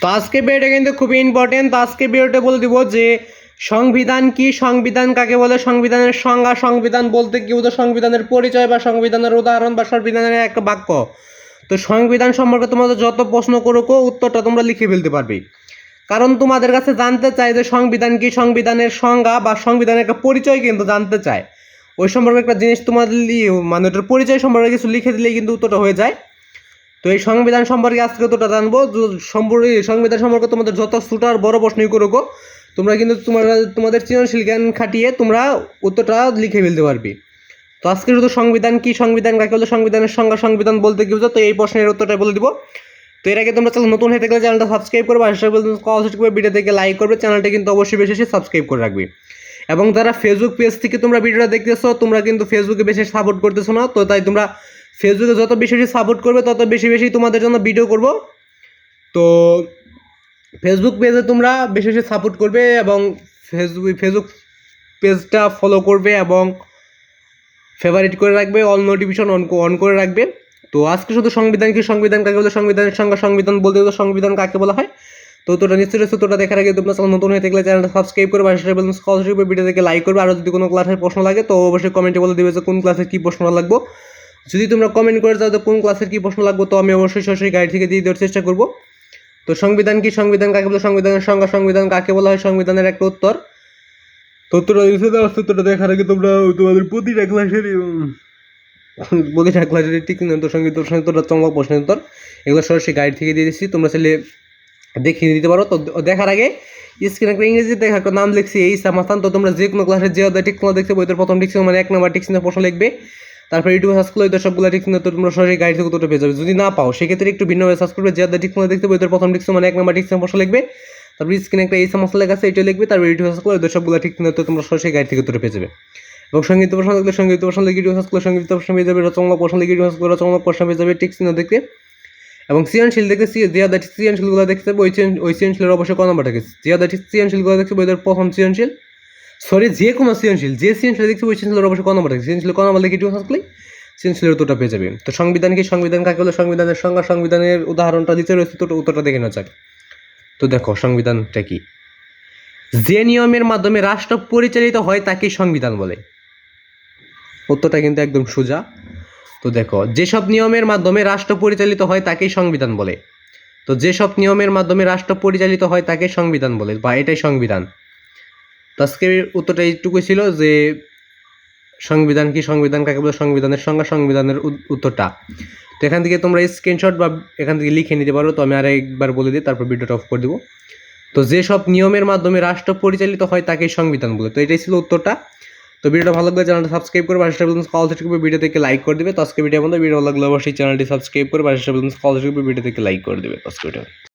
তো আজকে ভিডিওটা কিন্তু খুবই ইম্পর্টেন্ট তো আজকে ভিডিওটা বলে দিব যে, সংবিধান কি? সংবিধান কাকে বলে? সংবিধানের সংজ্ঞা, সংবিধান বলতে কি বোঝো সংবিধানের পরিচয় বা সংবিধানের উদাহরণ বা সংবিধানের একটা বাক্য। তো সংবিধান সম্পর্কে তোমাদের যত প্রশ্ন করুকো, উত্তরটা তোমরা লিখে ফেলতে পারবে। কারণ তোমাদের কাছে জানতে চাই যে সংবিধান কি? সংবিধানের সংজ্ঞা বা সংবিধানের একটা পরিচয় কিন্তু জানতে চায়। ওই সম্পর্কে একটা জিনিস তোমাদের মানে ওটার পরিচয় সম্পর্কে কিছু লিখে দিলেই কিন্তু উত্তরটা হয়ে যায়। তো এই সংবিধান সম্পর্কে আজকে তোটা জানব? সম্পর্কে সংবিধান সম্পর্কে তোমাদের যত ছোটার বড় প্রশ্নই করুক, তোমরা কিন্তু তোমার, তোমাদের সৃজনশীল জ্ঞান খাটিয়ে তোমরা উত্তরটা লিখে ফেলতে পারবে। তো আজকে শুধু সংবিধান কি? সংবিধান কাকে বলে? সংবিধানের সংজ্ঞা, সংবিধান বলতে কি বুঝো? তো এই প্রশ্নের উত্তরটা বলে দিব। তো এর আগে তোমরা চ্যানেল নতুন হয়ে থাকলে চ্যানেলটা সাবস্ক্রাইব করবে। আর কল সেট করে ভিডিও থেকে লাইক করবে। চ্যানেলটা কিন্তু অবশ্যই বেশি বেশি সাবস্ক্রাইব করে রাখবে। এবং যারা ফেসবুক পেজ থেকে তোমরা ভিডিওটা দেখতেছো, তোমরা কিন্তু ফেসবুকে বেশি সাপোর্ট করতেছো না। তো তাই তোমরা ফেসবুকে যত বেশি বেশি সাপোর্ট করবে, তত বেশি বেশি তোমাদের জন্য ভিডিও করব। তো ফেসবুক পেজে তোমরা বেশি বেশি সাপোর্ট করবে এবং ফেসবুক ফেসবুক পেজটা ফলো করবে এবং ফেভারিট করে রাখবে অল নোটিফিকেশন অন অন করে রাখবে। তো আজকে শুধু সংবিধান কি, সংবিধান কাকে বলে, সংবিধানের সঙ্গে সংবিধান বলতে গেলে সংবিধান কাকে বলা হয়? তো তোটা নিশ্চয়ই তোটা দেখার আগে তোমরা নতুন হয়ে থাকলে চ্যানেলটা সাবস্ক্রাইব করবে আর সেটা বলুন স্কলারশিপ ভিডিও থেকে লাইক করবে। আর যদি কোনো ক্লাসের প্রশ্ন লাগে, তো অবশ্যই কমেন্টে বলে দেবে যে কোন ক্লাসে কী প্রশ্ন লাগবে। যদি তোমরা কমেন্ট করে যাও তো কোন ক্লাসের কী প্রশ্ন লাগবে তো আমি অবশ্যই সরাসরি গাইড থেকে দিয়ে দেওয়ার চেষ্টা করব। তো সংবিধান কি? সংবিধান কাকে বলে? সংবিধানের সংজ্ঞা সংবিধান কাকে বলা হয়? সংবিধানের একটা উত্তর। তো উত্তরটা দিতে উত্তরটা দেখার আগে তোমরা তোমাদের প্রতিটা ক্লাসের প্রতিটা ক্লাসের ঠিক উত্তর সংগীত উত্তরটা চমক প্রশ্নের উত্তর। এগুলো সরাসরি গাইড থেকে দিয়ে দিচ্ছি। তোমরা চাইলে দেখিয়ে দিতে পারো। তো দেখার আগে স্ক্রিনে একটা ইংরেজি দেখা একটা নাম লিখছি এই সামাস্তান তো তোমরা যে কোনো ক্লাসের যে অধ্যায় ঠিক দেখতে বইতে প্রথম ঠিক মানে এক নম্বর ঠিক প্রশ্ন লিখবে। তারপর ইউটিউবে সার্চ করলে ওইটা সবগুলো ঠিক তো তোমরা সরাসরি গাইড থেকে উত্তরটা পেয়ে যাবে। যদি না পাও, সেক্ষেত্রে একটু ভিন্নভাবে সার্চ করবে, যে ঠিক দেখতে বইতে প্রথম ঠিক মানে এক নম্বর ঠিক প্রশ্ন লিখবে। তারপর স্ক্রিনে একটা এই সমস্যা লেখা আছে এটা লিখবে, তারপর ইউটিউবে সার্চ করলে ওইটা সবগুলো ঠিক তো তোমরা সরাসরি গাইড থেকে উত্তর পেয়ে যাবে। এবং সংগীত প্রশ্ন লিখলে সংগীত প্রশ্ন লিখে ইউটিউবে সার্চ করলে সংগীত প্রশ্ন পেয়ে যাবে, রচনা প্রশ্ন লিখে ইউটিউবে সার্চ করলে রচনা প্রশ্ন পেয়ে যাবে ঠিক চিহ্ন দেখতে এবং সৃজনশীল দেখতে যে আদার সৃজনশীলগুলো দেখতে সৃজন- ওই সৃজনশীলের অবশ্যই ক নম্বর থাকে। যে আদার সৃজনশীলগুলো দেখতে ওই প্রথম সৃজনশীল। সরি, যে কোনো সৃজনশীল, যে সৃজনশীল দেখতে ওই সৃজনশীলের অবশ্যই ক নম্বর থাকে সৃজনশীল ক নম্বর লিখে সার্চ করলে সৃজনশীলের উত্তরটা পেয়ে যাবে তো সংবিধান কি? সংবিধান কাকে বলে? সংবিধানের সংজ্ঞা, সংবিধানের উদাহরণটা দিতে রয়েছে উত্তরটা দেখে নেওয়া যাক। তো দেখো, সংবিধানটা কি? যে নিয়মের মাধ্যমে রাষ্ট্র পরিচালিত হয়, তাকে সংবিধান বলে। উত্তরটা কিন্তু একদম সোজা। তো দেখো, যেসব নিয়মের মাধ্যমে রাষ্ট্র পরিচালিত হয় তাকেই সংবিধান বলে। তো যেসব নিয়মের মাধ্যমে রাষ্ট্র পরিচালিত হয়, তাকে সংবিধান বলে, বা এটাই সংবিধান। তো আজকের উত্তরটা এইটুকুই ছিল যে সংবিধান কি সংবিধান, কাকে বলে সংবিধানের সংজ্ঞা, সংবিধানের উত্তরটা। তো এখান থেকে তোমরা স্ক্রিনশট বা এখান থেকে লিখে নিতে পারো, তো আমি আর একবার বলে দিই, তারপর ভিডিওটা অফ করে দেবো। তো যেসব নিয়মের মাধ্যমে রাষ্ট্র পরিচালিত হয়, তাকে সংবিধান বলে। তো এটাই ছিল উত্তরটা। তো ভিডিওটা ভালো লাগলে চ্যানেলটা সাবস্ক্রাইব করে পাশে কল সেট করবে ভিডিও থেকে লাইক করে দিবে। তো আজকে ভিডিও মধ্যে ভিডিও ভালো লাগলে অবশ্যই চ্যানেলটি সাবস্ক্রাইব করে পাশে কল সেট করবে ভিডিও থেকে লাইক করে দিবে। আজকে ভিডিও